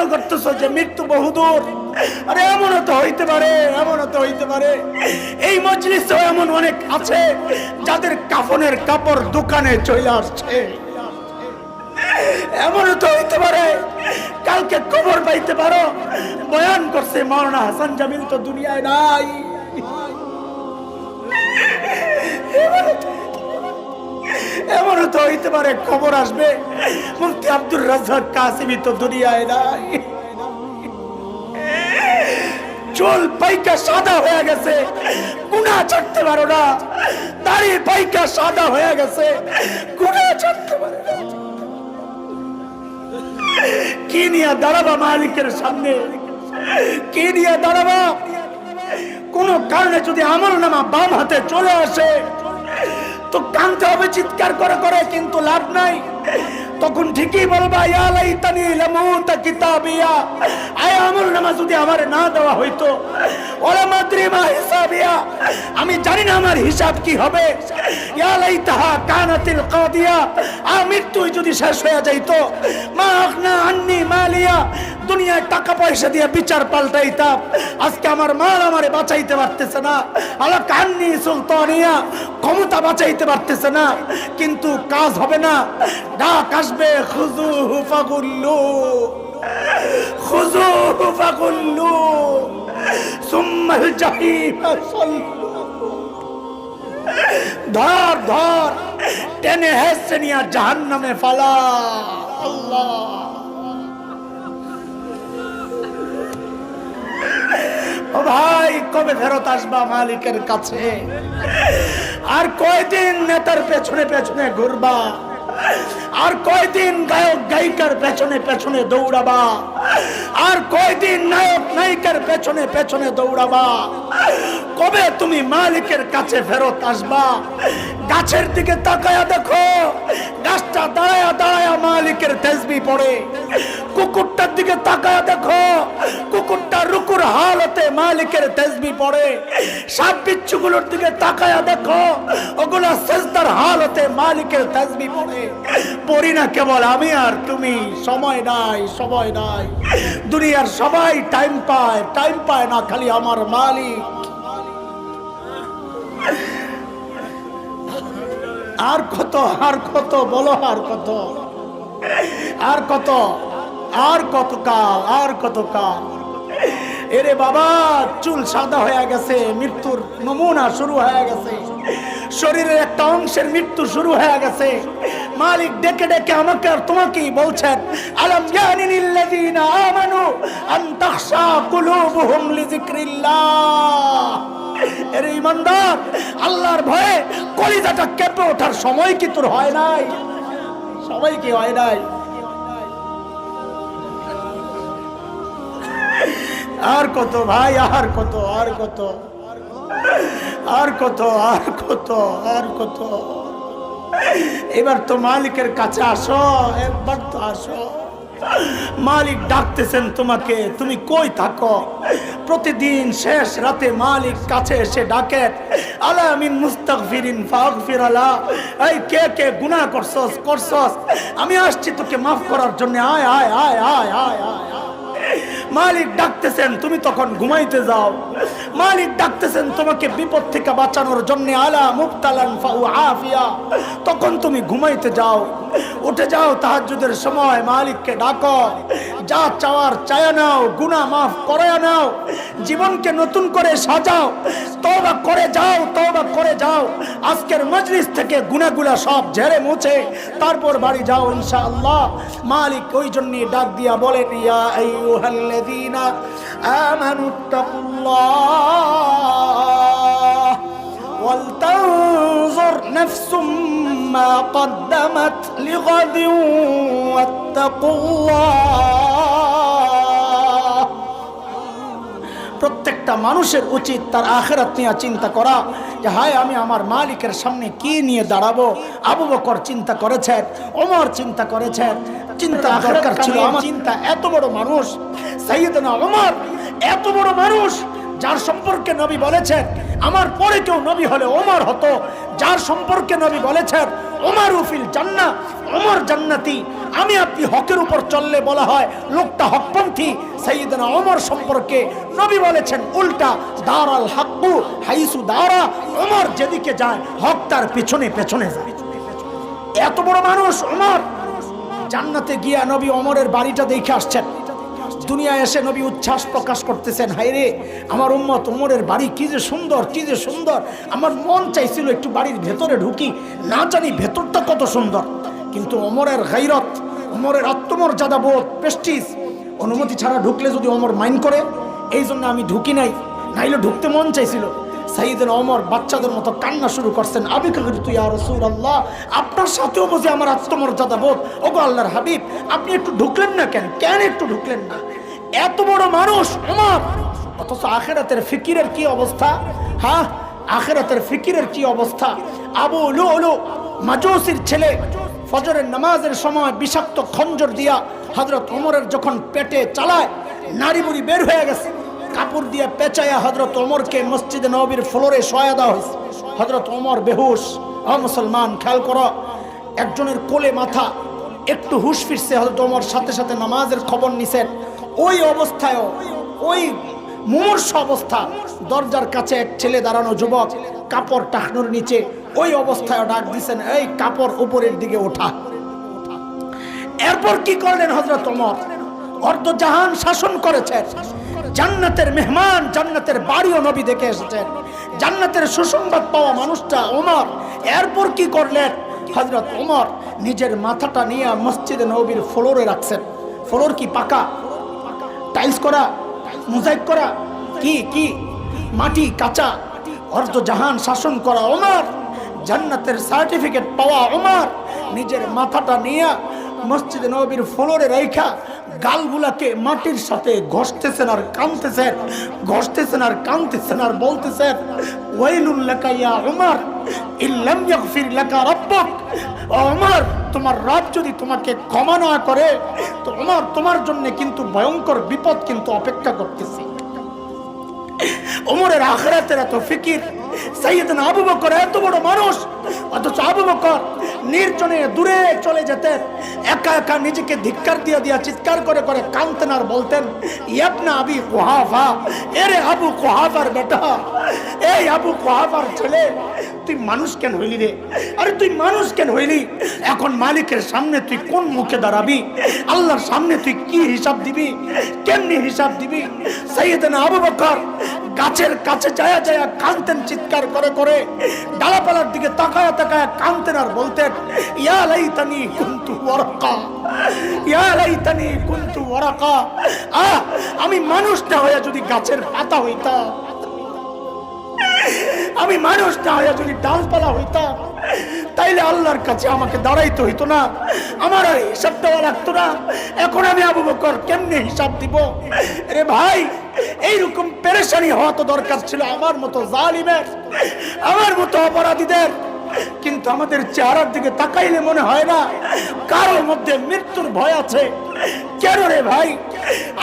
মনে করতেছো যে মৃত্যু বহুদূর? আরে এমনও তো হইতে পারে, এমনও তো হইতে পারে। এই মজলিসে এমন অনেক আছে যাদের কাফনের কাপড় দোকানে চলে আসছে। এমনও তো হইতে পারে, কালকে খবর পাইতে পারো, বয়ান করছে মৌলানা হাসান জামিল তো দুনিয়ায় নাই। এমনও এমনও তো হইতে পারে, খবর আসবে। মুফতি আব্দুর রাজ্জাক কাসিমি তো দুনিয়ায় নাই। চুল পাইকা সাদা হয়ে গেছে, গুণা ছাড়তে পারো না। দাড়ি পাইকা সাদা হয়ে গেছে, গুণা ছাড়তে পারো কি নিয়ে দাঁড়াবা মালিকের সামনে? কি নিয়ে দাঁড়াবা? কোন কারণে যদি আমল নামা বাম হাতে চলে আসে তো কানতে হবে, চিৎকার করে করে, কিন্তু লাভ নাই। তখন ঠিকই বলবা, ইয়া লাইতানি লামুতা কিতাবিয়া। আয় আমল নামা যদি আমারে না দেওয়া হইতো, ওলা মাদ্রি মা হিসাবিয়া। আমি জানি না আমার হিসাব কি হবে। ইয়া লাইতাহা কানাতিল কাদিয়া। আ মৃত্যু যদি শেষ হয়ে যাইতো, মা আখনা আন্নি মালিয়া। দুনিয়ায় টাকা পয়সা দিয়ে বিচার পাল্টাইতাম। আজকে আমার মাল আমারে বাঁচাইতে পারতেছে না। আলা কান্নি সুলতানিয়া, ক্ষমতা বাঁচাইতে পারতেছে না। কিন্তু কাজ হবে না। ডাক আসবে খুজু হুফাগুল্লু খুজু হুফাগুল্লু, সুম্মাল জাহিম ধর ধর, টেনে হেসে জাহান্নামে ফালা। আল্লাহ। কবে ফেরত আসবা মালিকের কাছে? আর কয়দিন নেতার পেছনে পেছনে ঘুরবা? আর কয়দিন গায়ক গায়িকার পেছনে পেছনে দৌড়াবা? আর কয়দিন নায়ক নায়িকার পেছনে পেছনে দৌড়াবা? কবে তুমি মালিকের কাছে ফেরত আসবা? গাছের দিকে তাকায়া দেখো, গাছটা দাঁড়ায়া দাঁড়ায়া মালিকের তেজবি পড়ে। কুকুরটার দিকে তাকায়া দেখো, কুকুরটা রুকুর হালতে মালিকের তেজবি পড়ে। সাপ বিচ্ছুগুলোর দিকে তাকায়া দেখো, ওগুলা সেজদার হালতে মালিকের তেজবি পড়ে। পড়ি না কেবল আমি আর তুমি, সময় নাই সময় নাই। দুনিয়ার সবাই টাইম পায় টাইম পায় না খালি আমার মালিক। আর কত আর কত, বলো আর কত। আর কত আর কত কাল, আর কত কাল। এরে বাবা, চুল সাদা হয়ে গেছে, মৃত্যুর নমুনা শুরু হয়ে গেছে। শরীরের একটা অংশের মৃত্যু শুরু হয়ে গেছে। মালিক ডেকে ডেকে আমাকে আর তোমাকেই বলছেন, আলম ইয়ানিল্লাযীনা আমানু আন কুলুবুহুম লিযিকরিল্লাহ। এর ইমানদার, আল্লাহর ভয়ে কলিজাটা কেঁপে ওঠার সময় কি তোর হয় নাই? সময় কি হয় নাই? আর কত ভাই, আর কত আর কত আর কত আর কত আর কত। এবার তো মালিকের কাছে আসো, একবার তো আসো। মালিক ডাকতেছেন তোমাকে, তুমি কই থাকো? প্রতিদিন শেষ রাতে মালিক কাছে এসে ডাকে, আলা মিন মুস্তাগফিরিন ফাগফির আলা এই কে কে গুনাহ করছস করছস? আমি আসছি তোকে মাফ করার জন্য আয় আয় আয় আয় আয় আয়। মালিক ডাকতেছেন, তুমি তখন ঘুমাইতে যাও। মালিক ডাকতেছেন, তোমাকে বিপদ থেকে বাঁচানোর জন্য আলা মুক্তালান ফাউ আফিয়া। তখন তুমি ঘুমাইতে যাও, উঠে যাও তাহাজ্জুদের সময়, মালিককে ডাকো, যা চাওয়ার চায়া নাও, গুনাহ মাফ করায়া নাও, জীবনকে নতুন করে সাজাও, তওবা করে যাও, তওবা করে যাও, আজকের মজলিস থেকে গুনাহগুলা সব ঝেড়ে মুছে, তারপর বাড়ি যাও ইনশাআল্লাহ। মালিক ওই জন্যই ডাক দিয়া বলেন, ইয়া আইয়ুহাল্লাযীনা আমানু তাকুল্লাহ ولتنظر نفس ما قدمت لغد واتقوا الله প্রত্যেকটা মানুষের উচিত তার আখেরাত নিয়ে চিন্তা করা যে হায় আমি আমার মালিকের সামনে কি নিয়ে দাঁড়াবো আবু বকর চিন্তা করেছেন ওমর চিন্তা করেছেন চিন্তা দরকার ছিল আমার। চিন্তা এত বড় মানুষ সাইয়েদনা ওমর এত বড় মানুষ যার সম্পর্কে নবী বলেছেন আমার পরে কেউ নবী হলে ওমর হতো যার সম্পর্কে নবী বলেছেন ওমার উফিল জান্না ওমর জান্নাতি আমি আপনি হকের উপর চললে বলা হয় লোকটা হকপন্থী সাইয়েদনা ওমর সম্পর্কে নবী বলেছেন উল্টা দারাল হাক্কু হাইসু দারা ওমর যেদিকে যায় হক তার পেছনে পেছনে যায়। এত বড় মানুষ ওমর জান্নাতে গিয়া নবী অমরের বাড়িটা দেখে আসছেন। দুনিয়ায় এসে নবী উচ্ছ্বাস প্রকাশ করতেছেন হাইরে আমার উম্মত ওমরের বাড়ি কি যে সুন্দর, কি যে সুন্দর। আমার মন চাইছিল একটু বাড়ির ভেতরে ঢুকি, না জানি ভেতরটা কত সুন্দর। কিন্তু ওমরের গাইরত ওমরের আত্মমর্যাদা বোধ, প্রেস্টিজ, অনুমতি ছাড়া ঢুকলে যদি অমর মাইন্ড করে এই জন্য আমি ঢুকি নাই। নাইলে ঢুকতে মন চাইছিল। সাইদিন অমর বাচ্চাদের মতো কান্না শুরু করছেন। আবিকাগির তুই আর রসুল আল্লাহ আপনার সাথেও বুঝে আমার আত্মমর্যাদা বোধ? ওগো আল্লাহর হাবিব, আপনি একটু ঢুকলেন না কেন? কেন একটু ঢুকলেন না? এত বড় মানুষ অমর অথচ আখেরাতের ফিকিরের কি অবস্থা? হ্যাঁ আখেরাতের ফিকিরের কি অবস্থা? আবু লু লু মাজুসির ছেলে, ফজরের নামাজের সময় বিষাক্ত খঞ্জর দিয়া হজরত ওমরের যখন পেটে চালায় নারী বুড়ি বের হয়ে গেছে। কাপড় দিয়ে পেঁচাইয়া হজরত ওমরকে মসজিদে নবীর ফ্লোরে শোয়া দেওয়া হয়েছে। হজরত ওমর বেহুশ। অ মুসলমান, খেয়াল করো, একজনের কোলে মাথা, একটু হুশ ফিরছে হজরত ওমর, সাথে সাথে নামাজের খবর নিছেন। ওই অবস্থায়ও ওই মুমূর্ষ অবস্থা, দরজার কাছে এক ছেলে দাঁড়ানো যুবক, কাপড় টাকনোর নিচে, ওই অবস্থায় ডাক দিছেন, এই কাপড় উপরের দিকে ওঠা। এরপর কি করলেন হজরত ওমর? অর্ধজাহান শাসন করেছেন। জান্নাতের মেহমান, জান্নাতের বাড়িও নবী দেখে এসেছেন। জান্নাতের সুসংবাদ পাওয়া মানুষটা ওমর। এরপর কি করলেন? হজরত ওমর নিজের মাথাটা নিয়ে মসজিদে নবীর ফ্লোরে রাখছেন। ফ্লোর কি পাকা? টাইলস করা? মোজাইক করা? কি কি? মাটি কাঁচা? অর্ধ জাহান শাসন করা ওমর। জান্নাতের সার্টিফিকেট পাওয়া ওমর। নিজের মাথাটা নিয়ে মসজিদে নবীর ফ্লোরে রেখা গালগুলাকে মাটির সাথে ঘষতেছেন আর কাঁদতেছেন ঘষতেছেন আর কাঁদতেছেন আর বলতেছেন, ওয়াইলুল লাকা ইয়া উমর ইল্লাম ইয়াগফির লাকা রাব্বুক। উমর, তোমার রব যদি তোমাকে ক্ষমা না করে, তো উমর তোমার জন্য কিন্তু ভয়ঙ্কর বিপদ কিন্তু অপেক্ষা করতেছে। ওমরের আখরাতের এত ফিকির। সাইয়েদনা আবু বকর এত বড় মানুষ, অথচ আবু বকর নির্জনে দূরে চলে যেতেন। একা একা নিজেকে ধিক্কার দিয়ে দিয়া চিৎকার করে করে কান্তনার বলতেন, ইয়াবনা আবি কোহাফা, এরে আবু কোহাফার বেটা, এই আবু কোহাফার ছেলে তুই মানুষ কেন হইলি রে? আরে তুই মানুষ কেন হইলি? এখন মালিকের সামনে তুই কোন মুখে দাঁড়াবি? আল্লাহর সামনে তুই কি হিসাব দিবি? কেমনি হিসাব দিবি? সাইয়েদনা আবু বকর গাছের কাছে যায়া যায়া কানতেন চিৎকার করে করে। ডালাপালার দিকে তাকায়া তাকায়া কানতেন আর বলতেন, ইয়া লাইতানি কুনতু ওয়ারাকা, ইয়া লাইতানি কুনতু ওয়ারাকা। আহ, আমি মানুষটা হয়ে যদি গাছের পাতা হইতাম। আমি মানুষ না হইয়া যদি ডালপালা হইতাম, তাইলে আল্লাহর কাছে আমাকে দাঁড়াইতে হইতো না, আমার আর হিসাব দেওয়া লাগতো না। এখন আমি আবু বকর কেমনে হিসাব দিব? রে ভাই, এইরকম পেরেশানি হওয়া তো দরকার ছিল আমার মতো জালিমের, আমার মতো অপরাধীদের। কিন্তু আমাদের চেহারার দিকে তাকাইলে মনে হয় না কারোর মধ্যে মৃত্যুর ভয় আছে। কেন রে ভাই?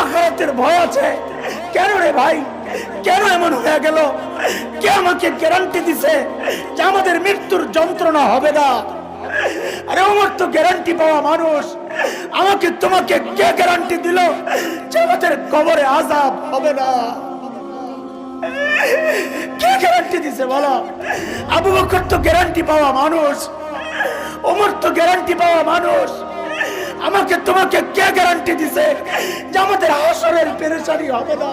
আখারাতের ভয় আছে। কেন রে ভাই? কেন এমন হয়ে গেল? কে আমাকে গ্যারান্টি দিছে যে আমাদের মৃত্যুর যন্ত্রণা হবে না? আরে আমার তো গ্যারান্টি পাওয়া মানুষ। আমাকে, তোমাকে কে গ্যারান্টি দিল যে আমাদের কবরে আজাব হবে না? কে গ্যারান্টি দিছে বলো? আবু বকর তো গ্যারান্টি পাওয়া মানুষ। ওমর তো গ্যারান্টি পাওয়া মানুষ। আমাকে, তোমাকে কে গ্যারান্টি দিছে যে আমাদের হাসরের পেরেশানি হবে না?